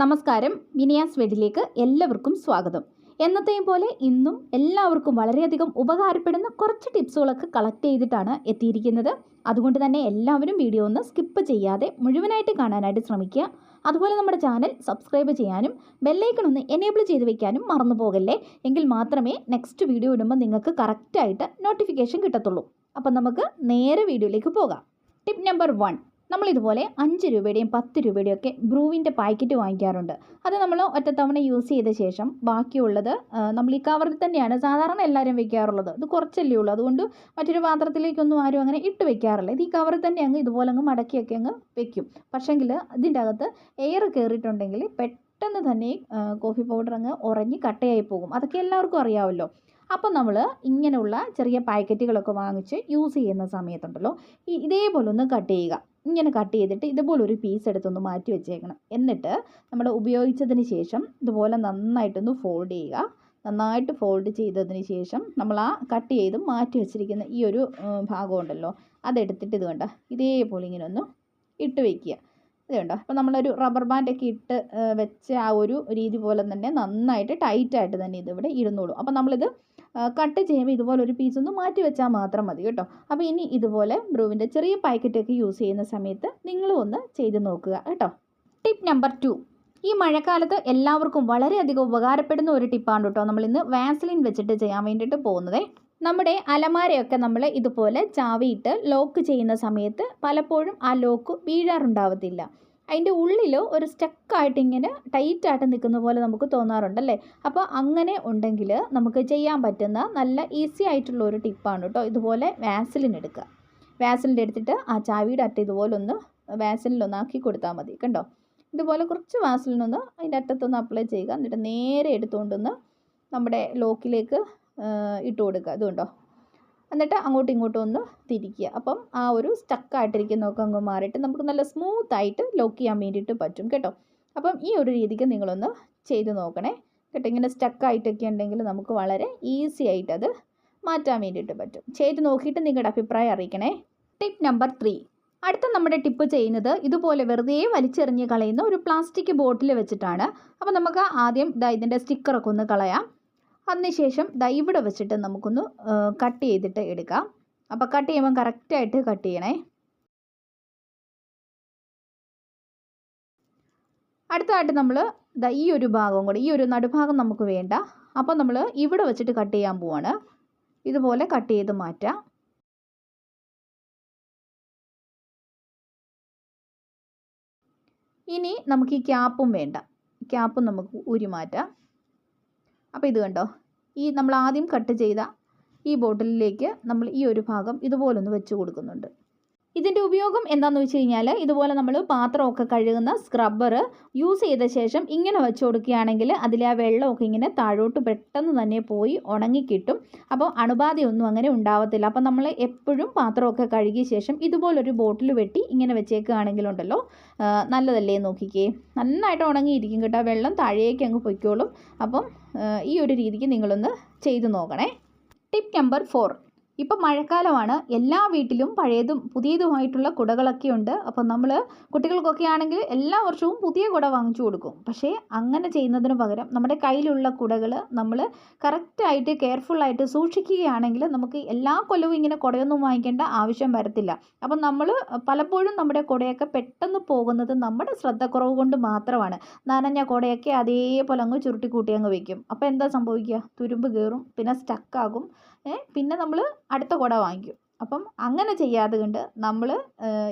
നമസ്കാരം. മിനിയാസ് വെഡിലേക്ക് എല്ലാവർക്കും സ്വാഗതം. എന്നത്തെയും പോലെ ഇന്നും എല്ലാവർക്കും വളരെയധികം ഉപകാരപ്പെടുന്ന കുറച്ച് ടിപ്സുകളൊക്കെ കളക്ട് ചെയ്തിട്ടാണ് എത്തിയിരിക്കുന്നത്. അതുകൊണ്ട് തന്നെ എല്ലാവരും വീഡിയോ ഒന്ന് സ്കിപ്പ് ചെയ്യാതെ മുഴുവനായിട്ട് കാണാനായിട്ട് ശ്രമിക്കുക. അതുപോലെ നമ്മുടെ ചാനൽ സബ്സ്ക്രൈബ് ചെയ്യാനും ബെല്ലൈക്കൺ ഒന്ന് എനേബിൾ ചെയ്ത് വെക്കാനും മറന്നു പോകല്ലേ? എങ്കിൽ മാത്രമേ നെക്സ്റ്റ് വീഡിയോ ഇടുമ്പോൾ നിങ്ങൾക്ക് കറക്റ്റായിട്ട് നോട്ടിഫിക്കേഷൻ കിട്ടത്തുള്ളൂ. അപ്പം നമുക്ക് നേരെ വീഡിയോയിലേക്ക് പോകാം. ടിപ്പ് നമ്പർ വൺ നമ്മൾ ഇതുപോലെ അഞ്ച് രൂപയുടെയും പത്ത് രൂപയുടെയും ഒക്കെ ബ്രൂവിന്റെ പാക്കറ്റ് വാങ്ങിക്കാറുണ്ട്. അത് നമ്മൾ ഒറ്റത്തവണ യൂസ് ചെയ്ത ശേഷം ബാക്കിയുള്ളത് നമ്മൾ ഈ കവറിൽ തന്നെയാണ് സാധാരണ എല്ലാവരും വെക്കാറുള്ളത്. ഇത് കുറച്ചല്ലേ ഉള്ളൂ. അതുകൊണ്ട് മറ്റൊരു പാത്രത്തിലേക്കൊന്നും ആരും അങ്ങനെ ഇട്ട് വെക്കാറില്ല. ഇത് ഈ കവറിൽ തന്നെ അങ്ങ് ഇതുപോലെ അങ്ങ് മടക്കിയൊക്കെ അങ്ങ് വെക്കും. പക്ഷേങ്കിൽ ഇതിന്റെ അകത്ത് എയർ കയറിയിട്ടുണ്ടെങ്കിൽ പെട്ടെന്ന് തന്നെ കോഫി പൗഡർ അങ്ങ് ഉറഞ്ഞ് കട്ടയായി പോകും. അതൊക്കെ എല്ലാവർക്കും അറിയാമല്ലോ അപ്പം നമ്മൾ ഇങ്ങനെയുള്ള ചെറിയ പാക്കറ്റുകളൊക്കെ വാങ്ങിച്ച് യൂസ് ചെയ്യുന്ന സമയത്തുണ്ടല്ലോ ഈ ഇതേപോലെ ഒന്ന് കട്ട് ചെയ്യുക. ഇങ്ങനെ കട്ട് ചെയ്തിട്ട് ഇതുപോലെ ഒരു പീസ് എടുത്തൊന്ന് മാറ്റി വെച്ചേക്കണം. എന്നിട്ട് നമ്മൾ ഉപയോഗിച്ചതിന് ശേഷം ഇതുപോലെ നന്നായിട്ടൊന്ന് ഫോൾഡ് ചെയ്യുക. നന്നായിട്ട് ഫോൾഡ് ചെയ്തതിന് ശേഷം നമ്മൾ ആ കട്ട് ചെയ്ത് മാറ്റി വെച്ചിരിക്കുന്ന ഈ ഒരു ഭാഗമുണ്ടല്ലോ അതെടുത്തിട്ട് ഇത് കണ്ട? ഇതേപോലെ ഇങ്ങനെ ഒന്ന് ഇട്ട് വയ്ക്കുക ഇത് കണ്ടോ? അപ്പോൾ നമ്മളൊരു റബ്ബർ ബാൻഡൊക്കെ ഇട്ട് വെച്ച ആ ഒരു രീതി പോലെ തന്നെ നന്നായിട്ട് ടൈറ്റായിട്ട് തന്നെ ഇതിവിടെ ഇരുന്നോളും. അപ്പോൾ നമ്മളിത് കട്ട് ചെയ്യുമ്പോൾ ഇതുപോലെ ഒരു പീസ് ഒന്ന് മാറ്റി വെച്ചാൽ മാത്രം മതി കേട്ടോ. അപ്പോൾ ഇനി ഇതുപോലെ ബ്രൂവിന്റെ ചെറിയ പാക്കറ്റൊക്കെ യൂസ് ചെയ്യുന്ന സമയത്ത് നിങ്ങളും ഒന്ന് ചെയ്ത് നോക്കുക കേട്ടോ. ടിപ്പ് നമ്പർ ടു ഈ മഴക്കാലത്ത് എല്ലാവർക്കും വളരെയധികം ഉപകാരപ്പെടുന്ന ഒരു ടിപ്പാണ് കേട്ടോ നമ്മൾ ഇന്ന് വാസലിൻ വെച്ചിട്ട് ചെയ്യാൻ വേണ്ടിയിട്ട് പോകുന്നത്. നമ്മുടെ അലമാരയൊക്കെ നമ്മൾ ഇതുപോലെ ചാവിയിട്ട് ലോക്ക് ചെയ്യുന്ന സമയത്ത് പലപ്പോഴും ആ ലോക്ക് വീഴാറുണ്ടാവത്തില്ല. അതിന്റെ ഉള്ളിൽ ഒരു സ്റ്റക്കായിട്ട് ഇങ്ങനെ ടൈറ്റായിട്ട് നിൽക്കുന്ന പോലെ നമുക്ക് തോന്നാറുണ്ടല്ലേ? അപ്പോൾ അങ്ങനെ ഉണ്ടെങ്കിൽ നമുക്ക് ചെയ്യാൻ പറ്റുന്ന നല്ല ഈസി ആയിട്ടുള്ള ഒരു ടിപ്പാണ് കേട്ടോ ഇതുപോലെ വാസലിൻ എടുക്കുക. വാസലിന്റെ എടുത്തിട്ട് ആ ചാവിയുടെ അറ്റ ഇതുപോലെ ഒന്ന് വാസലിനൊന്ന് ആക്കി കൊടുത്താൽ മതി കണ്ടോ? ഇതുപോലെ കുറച്ച് വാസലിനൊന്ന് അതിന്റെ അറ്റത്തൊന്ന് അപ്ലൈ ചെയ്യുക. എന്നിട്ട് നേരെ എടുത്തുകൊണ്ടൊന്ന് നമ്മുടെ ലോക്കിലേക്ക് ഇട്ട് കൊടുക്കുക. ഇതുണ്ടോ എന്നിട്ട് അങ്ങോട്ടും ഇങ്ങോട്ടും ഒന്ന് തിരിക്കുക. അപ്പം ആ ഒരു സ്റ്റക്കായിട്ടിരിക്കുന്നതൊക്കെ അങ്ങ് മാറിയിട്ട് നമുക്ക് നല്ല സ്മൂത്തായിട്ട് ലോക്ക് ചെയ്യാൻ വേണ്ടിയിട്ട് പറ്റും കേട്ടോ. അപ്പം ഈ ഒരു രീതിക്ക് നിങ്ങളൊന്ന് ചെയ്ത് നോക്കണേ. കേട്ടോ ഇങ്ങനെ സ്റ്റക്കായിട്ടൊക്കെ ഉണ്ടെങ്കിൽ നമുക്ക് വളരെ ഈസി ആയിട്ട് അത് മാറ്റാൻ വേണ്ടിയിട്ട് പറ്റും. ചെയ്ത് നോക്കിയിട്ട് നിങ്ങളുടെ അഭിപ്രായം അറിയിക്കണേ. ടിപ്പ് നമ്പർ ത്രീ അടുത്ത നമ്മുടെ ടിപ്പ് ചെയ്യുന്നത് ഇതുപോലെ വെറുതെ വലിച്ചെറിഞ്ഞ് കളയുന്ന ഒരു പ്ലാസ്റ്റിക് ബോട്ടിൽ വെച്ചിട്ടാണ്. അപ്പം നമുക്ക് ആദ്യം ഇതാ ഇതിന്റെ സ്റ്റിക്കറൊക്കെ ഒന്ന് കളയാം. അതിനുശേഷം ദാ ഇവിടെ വെച്ചിട്ട് നമുക്കൊന്ന് കട്ട് ചെയ്തിട്ട് എടുക്കാം. അപ്പോൾ കട്ട് ചെയ്യുമ്പോൾ കറക്റ്റായിട്ട് കട്ട് ചെയ്യണേ. അടുത്തതായിട്ട് നമ്മൾ ദാ ഈ ഒരു ഭാഗം കൂടി ഈ ഒരു നടുഭാഗം നമുക്ക് വേണ്ട. അപ്പോൾ നമ്മൾ ഇവിടെ വെച്ചിട്ട് കട്ട് ചെയ്യാൻ പോവാണ്. ഇതുപോലെ കട്ട് ചെയ്ത് മാറ്റാം. ഇനി നമുക്ക് ഈ ക്യാപ്പും വേണ്ട. ക്യാപ്പും നമുക്ക് ഊരി മാറ്റാം. അപ്പോൾ ഇത് കണ്ടോ? ഈ നമ്മൾ ആദ്യം കട്ട് ചെയ്ത ഈ ബോട്ടിലിലേക്ക് നമ്മൾ ഈ ഒരു ഭാഗം ഇതുപോലൊന്ന് വെച്ച് കൊടുക്കുന്നുണ്ട്. ഇതിന്റെ ഉപയോഗം എന്താണെന്ന് വെച്ച് കഴിഞ്ഞാൽ ഇതുപോലെ നമ്മൾ പാത്രമൊക്കെ കഴുകുന്ന സ്ക്രബ്ബർ യൂസ് ചെയ്ത ശേഷം ഇങ്ങനെ വെച്ച് കൊടുക്കുകയാണെങ്കിൽ അതിലെ ആ വെള്ളമൊക്കെ ഇങ്ങനെ താഴോട്ട് പെട്ടെന്ന് തന്നെ പോയി ഉണങ്ങിക്കിട്ടും അപ്പോൾ അണുബാധയൊന്നും അങ്ങനെ ഉണ്ടാവത്തില്ല. അപ്പോൾ നമ്മൾ എപ്പോഴും പാത്രമൊക്കെ കഴുകിയ ശേഷം ഇതുപോലൊരു ബോട്ടിൽ വെട്ടി ഇങ്ങനെ വെച്ചേക്കുകയാണെങ്കിലുണ്ടല്ലോ നല്ലതല്ലേ നോക്കിക്കേ? നന്നായിട്ട് ഉണങ്ങിയിരിക്കും കേട്ടോ. വെള്ളം താഴേക്ക് അങ്ങ് പൊയ്ക്കോളും. അപ്പം ഈ ഒരു രീതിക്ക് നിങ്ങളൊന്ന് ചെയ്തു നോക്കണേ. ടിപ്പ് നമ്പർ ഫോർ ഇപ്പം മഴക്കാലമാണ്. എല്ലാ വീട്ടിലും പഴയതും പുതിയതുമായിട്ടുള്ള കുടകളൊക്കെ ഉണ്ട്. അപ്പം നമ്മൾ കുട്ടികൾക്കൊക്കെ ആണെങ്കിൽ എല്ലാ വർഷവും പുതിയ കുട വാങ്ങിച്ചു കൊടുക്കും. പക്ഷേ അങ്ങനെ ചെയ്യുന്നതിന് പകരം നമ്മുടെ കയ്യിലുള്ള കുടകൾ നമ്മൾ കറക്റ്റായിട്ട് കെയർഫുള്ളായിട്ട് സൂക്ഷിക്കുകയാണെങ്കിൽ നമുക്ക് എല്ലാ കൊല്ലവും ഇങ്ങനെ കുടയൊന്നും വാങ്ങിക്കേണ്ട ആവശ്യം വരത്തില്ല. അപ്പം നമ്മൾ പലപ്പോഴും നമ്മുടെ കുടയൊക്കെ പെട്ടെന്ന് പോകുന്നത് നമ്മുടെ ശ്രദ്ധക്കുറവ് കൊണ്ട് മാത്രമാണ്. നനഞ്ഞ കുടയൊക്കെ അതേപോലെ അങ്ങ് ചുരുട്ടിക്കൂട്ടി അങ്ങ് വയ്ക്കും അപ്പോൾ എന്താ സംഭവിക്കുക? തുരുമ്പ് കയറും. പിന്നെ സ്റ്റക്കാകും പിന്നെ നമ്മൾ അടുത്ത കുട വാങ്ങിക്കും. അപ്പം അങ്ങനെ ചെയ്യാതെ കണ്ട് നമ്മൾ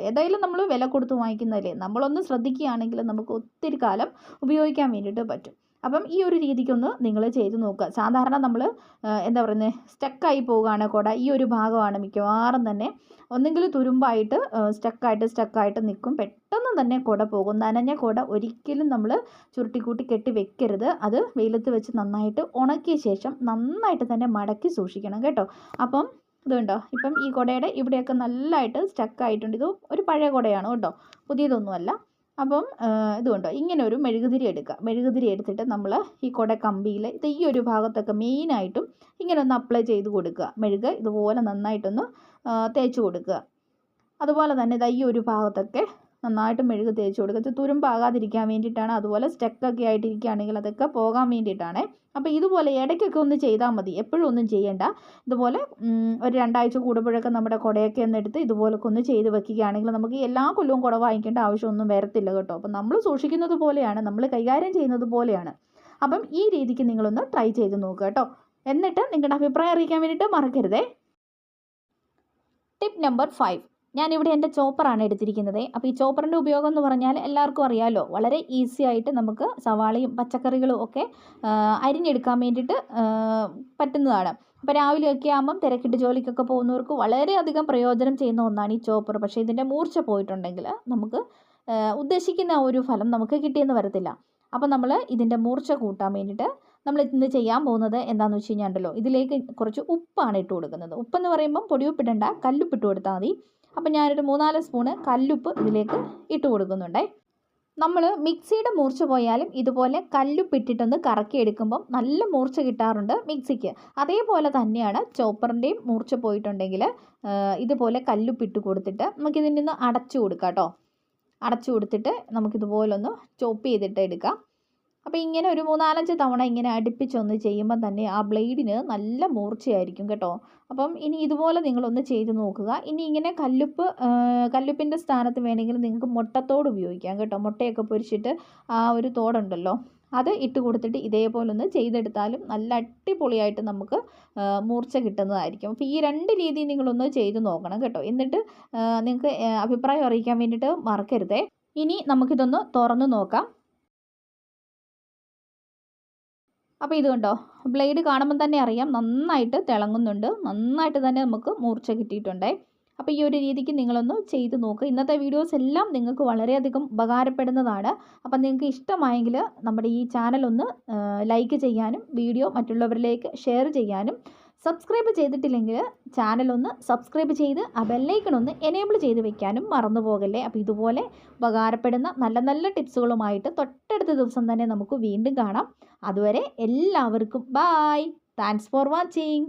ഏതായാലും നമ്മൾ വില കൊടുത്ത് വാങ്ങിക്കുന്നതല്ലേ? നമ്മളൊന്ന് ശ്രദ്ധിക്കുകയാണെങ്കിൽ നമുക്ക് ഒത്തിരി കാലം ഉപയോഗിക്കാൻ വേണ്ടിയിട്ട് പറ്റും. അപ്പം ഈ ഒരു രീതിക്കൊന്ന് നിങ്ങൾ ചെയ്ത് നോക്കുക സാധാരണ നമ്മൾ എന്താ പറയുന്നത് സ്റ്റക്കായി പോവുകയാണ് കുട. ഈ ഒരു ഭാഗമാണ് മിക്കവാറും തന്നെ ഒന്നെങ്കിൽ തുരുമ്പായിട്ട് സ്റ്റക്കായിട്ട് സ്റ്റക്കായിട്ട് നിൽക്കും പെട്ടെന്ന് തന്നെ കുട പോകും. നനഞ്ഞ കുട ഒരിക്കലും നമ്മൾ ചുരുട്ടിക്കൂട്ടി കെട്ടി വെക്കരുത്. അത് വെയിലത്ത് വെച്ച് നന്നായിട്ട് ഉണക്കിയ ശേഷം നന്നായിട്ട് തന്നെ മടക്കി സൂക്ഷിക്കണം കേട്ടോ. അപ്പം ഇതുണ്ടോ ഇപ്പം ഈ കുടയുടെ ഇവിടെയൊക്കെ നല്ലതായിട്ട് സ്റ്റക്കായിട്ടുണ്ട് ഇത് ഒരു പഴയ കുടയാണ് കേട്ടോ. പുതിയതൊന്നുമല്ല. അപ്പം ഇതുകൊണ്ടോ ഇങ്ങനെ ഒരു മെഴുകുതിരി എടുക്കുക. മെഴുകുതിരി എടുത്തിട്ട് നമ്മൾ ഈ കുട കമ്പിയിൽ ഇത് ഈ ഒരു ഭാഗത്തൊക്കെ മെയിനായിട്ടും ഇങ്ങനെ ഒന്ന് അപ്ലൈ ചെയ്ത് കൊടുക്കുക. മെഴുക് ഇതുപോലെ നന്നായിട്ടൊന്ന് തേച്ച് കൊടുക്കുക. അതുപോലെ തന്നെ ഇതാ ഈ ഒരു ഭാഗത്തൊക്കെ നന്നായിട്ട് മെഴുക് തേച്ച് കൊടുക്കുക. തുരുമ്പാകാതിരിക്കാൻ വേണ്ടിയിട്ടാണ്. അതുപോലെ സ്റ്റക്കൊക്കെ ആയിട്ടിരിക്കുകയാണെങ്കിൽ അതൊക്കെ പോകാൻ വേണ്ടിയിട്ടാണ്. അപ്പോൾ ഇതുപോലെ ഇടയ്ക്കൊക്കെ ഒന്ന് ചെയ്താൽ മതി. എപ്പോഴും ഒന്നും ചെയ്യേണ്ട. ഇതുപോലെ ഒരു രണ്ടാഴ്ച കൂടുമ്പോഴൊക്കെ നമ്മുടെ കുടയൊക്കെ ഒന്ന് എടുത്ത് ഇതുപോലൊക്കെ ഒന്ന് ചെയ്ത് വെക്കുകയാണെങ്കിൽ നമുക്ക് എല്ലാ കൊല്ലവും കുട വാങ്ങിക്കേണ്ട ആവശ്യമൊന്നും വരത്തില്ല കേട്ടോ. അപ്പം നമ്മൾ സൂക്ഷിക്കുന്നത് പോലെയാണ്. നമ്മൾ കൈകാര്യം ചെയ്യുന്നത് പോലെയാണ്. അപ്പം ഈ രീതിക്ക് നിങ്ങളൊന്ന് ട്രൈ ചെയ്ത് നോക്കുക കേട്ടോ. എന്നിട്ട് നിങ്ങളുടെ അഭിപ്രായം അറിയിക്കാൻ വേണ്ടിയിട്ട് മറക്കരുതേ. ടിപ്പ് നമ്പർ ഫൈവ് ഞാനിവിടെ എന്റെ ചോപ്പറാണ് എടുത്തിരിക്കുന്നത്. അപ്പോൾ ഈ ചോപ്പറിന്റെ ഉപയോഗം എന്ന് പറഞ്ഞാൽ എല്ലാവർക്കും അറിയാമല്ലോ വളരെ ഈസി ആയിട്ട് നമുക്ക് സവാളയും പച്ചക്കറികളും ഒക്കെ അരിഞ്ഞെടുക്കാൻ വേണ്ടിയിട്ട് പറ്റുന്നതാണ്. അപ്പോൾ രാവിലെയൊക്കെ ആകുമ്പം തിരക്കിട്ട് ജോലിക്കൊക്കെ പോകുന്നവർക്ക് വളരെയധികം പ്രയോജനം ചെയ്യുന്ന ഒന്നാണ് ഈ ചോപ്പർ. പക്ഷേ ഇതിന്റെ മൂർച്ച പോയിട്ടുണ്ടെങ്കിൽ നമുക്ക് ഉദ്ദേശിക്കുന്ന ഒരു ഫലം നമുക്ക് കിട്ടിയെന്ന് വരത്തില്ല. അപ്പോൾ നമ്മൾ ഇതിന്റെ മൂർച്ച കൂട്ടാൻ വേണ്ടിയിട്ട് നമ്മൾ ഇന്ന് ചെയ്യാൻ പോകുന്നത് എന്താണെന്ന് വെച്ച് കഴിഞ്ഞാൽ ഉണ്ടല്ലോ ഇതിലേക്ക് കുറച്ച് ഉപ്പാണ് ഇട്ട് കൊടുക്കുന്നത്. ഉപ്പെന്ന് പറയുമ്പം പൊടിയുപ്പിടണ്ട കല്ലുപ്പിട്ട് കൊടുത്താൽ മതി. അപ്പം ഞാനൊരു മൂന്നാൽ സ്പൂണ് കല്ലുപ്പ് ഇതിലേക്ക് ഇട്ട് കൊടുക്കുന്നുണ്ടേ. നമ്മൾ മിക്സിയുടെ മൂർച്ച പോയാലും ഇതുപോലെ കല്ലുപ്പിട്ടിട്ടൊന്ന് കറക്കി എടുക്കുമ്പം നല്ല മൂർച്ച കിട്ടാറുണ്ട് മിക്സിക്ക്. അതേപോലെ തന്നെയാണ് ചോപ്പറിന്റെയും മൂർച്ച പോയിട്ടുണ്ടെങ്കിൽ ഇതുപോലെ കല്ലുപ്പിട്ട് കൊടുത്തിട്ട് നമുക്കിതിന്റെ ഒന്ന് അടച്ചു കൊടുക്കാം കേട്ടോ. അടച്ചു കൊടുത്തിട്ട് നമുക്കിതുപോലൊന്ന് ചോപ്പ് ചെയ്തിട്ട് എടുക്കാം. അപ്പോൾ ഇങ്ങനെ ഒരു മൂന്നാലഞ്ച് തവണ ഇങ്ങനെ അടുപ്പിച്ചൊന്ന് ചെയ്യുമ്പോൾ തന്നെ ആ ബ്ലേഡിന് നല്ല മൂർച്ചയായിരിക്കും കേട്ടോ. അപ്പം ഇനി ഇതുപോലെ നിങ്ങളൊന്ന് ചെയ്ത് നോക്കുക. ഇനി ഇങ്ങനെ കല്ലുപ്പ് കല്ലുപ്പിന്റെ സ്ഥാനത്ത് വേണമെങ്കിൽ നിങ്ങൾക്ക് മുട്ടത്തോട് ഉപയോഗിക്കാം കേട്ടോ. മുട്ടയൊക്കെ പൊരിച്ചിട്ട് ആ ഒരു തോടുണ്ടല്ലോ അത് ഇട്ട് കൊടുത്തിട്ട് ഇതേപോലെ ഒന്ന് ചെയ്തെടുത്താലും നല്ല അടിപൊളിയായിട്ട് നമുക്ക് മൂർച്ച കിട്ടുന്നതായിരിക്കും. അപ്പോൾ ഈ രണ്ട് രീതി നിങ്ങളൊന്ന് ചെയ്ത് നോക്കണം കേട്ടോ. എന്നിട്ട് നിങ്ങൾക്ക് അഭിപ്രായം അറിയിക്കാൻ വേണ്ടിയിട്ട് മറക്കരുതേ. ഇനി നമുക്കിതൊന്ന് തുറന്ന് നോക്കാം. അപ്പോൾ ഇത് കണ്ടോ? ബ്ലേഡ് കാണുമ്പോൾ തന്നെ അറിയാം നന്നായിട്ട് തിളങ്ങുന്നുണ്ട്. നന്നായിട്ട് തന്നെ നമുക്ക് മൂർച്ച കിട്ടിയിട്ടുണ്ടേ. അപ്പോൾ ഈ ഒരു രീതിക്ക് നിങ്ങളൊന്ന് ചെയ്ത് നോക്കുക ഇന്നത്തെ വീഡിയോസ് എല്ലാം നിങ്ങൾക്ക് വളരെയധികം ഉപകാരപ്പെടുന്നതാണ്. അപ്പം നിങ്ങൾക്ക് ഇഷ്ടമായെങ്കിൽ നമ്മുടെ ഈ ചാനൽ ഒന്ന് ലൈക്ക് ചെയ്യാനും വീഡിയോ മറ്റുള്ളവരിലേക്ക് ഷെയർ ചെയ്യാനും സബ്സ്ക്രൈബ് ചെയ്തിട്ടില്ലെങ്കിൽ ചാനൽ ഒന്ന് സബ്സ്ക്രൈബ് ചെയ്ത് ആ ബെല്ലൈക്കൺ ഒന്ന് എനേബിൾ ചെയ്ത് വെക്കാനും മറന്നു പോകല്ലേ അപ്പോൾ ഇതുപോലെ ഉപകാരപ്പെടുന്ന നല്ല നല്ല ടിപ്സുകളുമായിട്ട് തൊട്ടടുത്ത ദിവസം തന്നെ നമുക്ക് വീണ്ടും കാണാം. അതുവരെ എല്ലാവർക്കും ബായ് താങ്ക്സ് ഫോർ വാച്ചിങ്